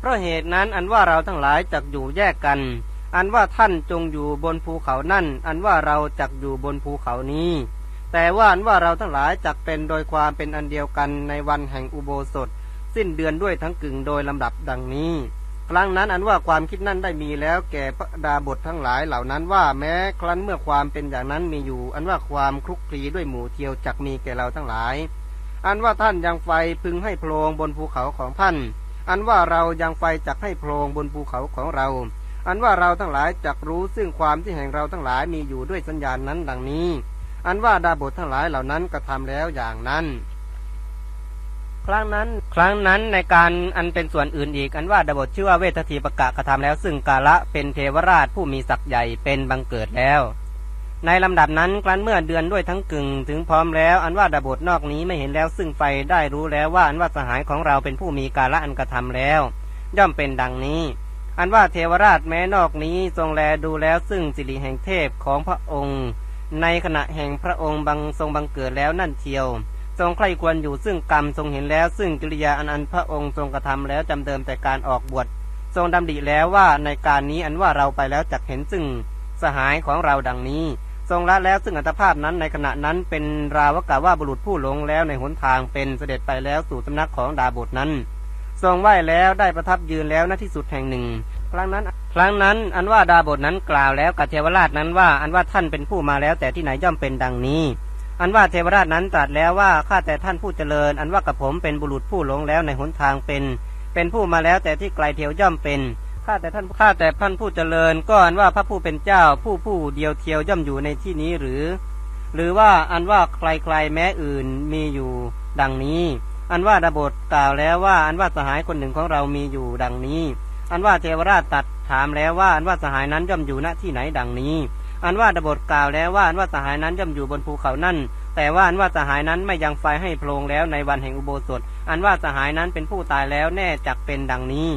เพราะเหตุนั้นอันว่าเราทั้งหลายจักอยู่แยกกัน อันว่าท่านจงอยู่บนภูเขานั่น อันว่าเราจักอยู่บนภูเขานี้ แต่ว่าอันว่าเราทั้งหลายจักเป็นโดยความเป็นอันเดียวกันในวันแห่งอุโบสถ สิ้นเดือนด้วยทั้งกึ่งโดยลำดับดังนี้ ครั้งนั้นอันว่าความคิดนั้นได้มีแล้วแก่พระดาบททั้งหลายเหล่านั้นว่าแม้ครั้นเมื่อความเป็นอย่างนั้นมีอยู่ อันว่าความคลุกคลีด้วยหมู่เทียวจักมีแก่เราทั้งหลาย อันว่าท่านยังไฟพึงให้โพลงบนภูเขาของท่าน อันว่าเรายังไฟจักให้โพลงบนภูเขาของเรา อันว่าเราทั้งหลายจักรู้ซึ่งความที่แห่งเราทั้งหลายมีอยู่ด้วยสัญญาณนั้นดังนี้ อันว่าดาบททั้งหลายเหล่านั้นกระทำแล้วอย่างนั้น ครั้งนั้น ครั้งนั้นในการอันเป็นส่วนอื่นอีก อันว่าดาบทชื่อว่าเวททีปกะกระทำแล้ว ซึ่งกาละเป็นเทวราชผู้มีศักย์ใหญ่เป็นบังเกิดแล้ว ในลำดับนั้นครั้นเมื่อเดือนด้วยทั้งกึ่งถึงพร้อมแล้ว อันว่าดาบทนอกนี้ไม่เห็นแล้วซึ่งไฟได้รู้แล้วว่าอันว่าสหายของเราเป็นผู้มีกาละอันกระทำแล้ว ย่อมเป็นดังนี้ อันว่าเทวราชแม้นอกนี้ทรงแลดูแล้วซึ่งสิริแห่งเทพของพระองค์ ในขณะแห่งพระองค์บังทรงบังเกิดแล้วนั่นเทียว ทรงใคร่ควรอยู่ซึ่งกรรมทรงเห็นแล้ว ซึ่งกิริยาอันอันพระองค์ทรงกระทำแล้วจำเดิมแต่การออกบวชทรงดำริแล้วว่าในการนี้อันว่าเราไปแล้วจักเห็นซึ่งสหายของเราดังนี้ ทรงละแล้วซึ่งอัตภาพนั้นในขณะนั้นเป็นราวกะว่าบุรุษผู้หลงแล้วในหนทางเป็นเสด็จไปแล้วสู่สำนักของดาบทนั้น ทรงไหว้แล้วได้ประทับยืนแล้วณที่สุดแห่งหนึ่ง ครั้งนั้น ครั้งนั้นอันว่าดาบทนั้นกล่าวแล้วกับเทวราชนั้นว่าอันว่าท่านเป็นผู้มาแล้วแต่ที่ไหนย่อมเป็นดังนี้ อันว่าเทวราชนั้นตรัสแล้วว่าข้าแต่ท่านผู้เจริญ อันว่ากับผมเป็นบุรุษผู้หลงแล้วในหนทางเป็น เป็นผู้มาแล้วแต่ที่ไกลเทียวย่อมเป็น ข้าแต่ท่านข้าแต่ท่านผู้เจริญก็อันว่าพระผู้เป็นเจ้าผู้ผู้เดียวเทียวย่อมอยู่ในที่นี้หรือ หรือว่าอันว่าใครๆแม้อื่นมีอยู่ดังนี้ อันว่าดาบทกล่าวแล้วว่าอันว่าสหายคนหนึ่งของเรามีอยู่ดังนี้ อันว่าเทวราชตัดถามแล้วว่าอันว่าสหายนั้นย่อมอยู่ณที่ไหนดังนี้ อันว่าดาบทกล่าวแล้วว่าอันว่าสหายนั้นย่อมอยู่บนภูเขานั่นแต่ว่าอันว่าสหายนั้นไม่ยังไฟให้โพลงแล้วในวันแห่งอุโบสถ อันว่าสหายนั้นเป็นผู้ตายแล้วแน่จักเป็นดังนี้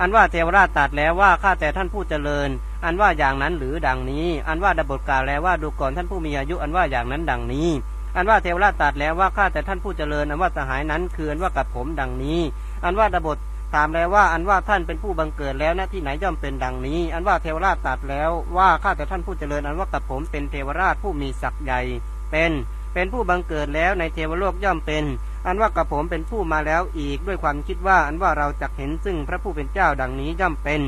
อันว่าเทวราชตรัสแล้วว่าข้าแต่ท่านผู้เจริญ อันว่าอย่างนั้นหรือดังนี้ อันว่าดบทกล่าวแล้วว่าดูก่อนท่านผู้มีอายุ อันว่าอย่างนั้นดังนี้ อันว่าเทวราชตรัสแล้วว่าข้าแต่ท่านผู้เจริญ อันว่าสหายนั้นคืออันว่ากับผมดังนี้ อันว่าดบทถามแล้วว่าอันว่าท่านเป็นผู้บังเกิดแล้วณที่ไหนย่อมเป็นดังนี้ อันว่าเทวราชตรัสแล้วว่าข้าแต่ท่านผู้เจริญ อันว่ากับผมเป็นเทวราชผู้มีศักย์ใหญ่เป็นเป็นผู้บังเกิดแล้วในเทวโลกย่อมเป็น อันว่ากับผมเป็นผู้มาแล้วอีกด้วยความคิดว่าอันว่าเราจะเห็นซึ่งพระผู้เป็นเจ้าดังนี้ย่อมเป็น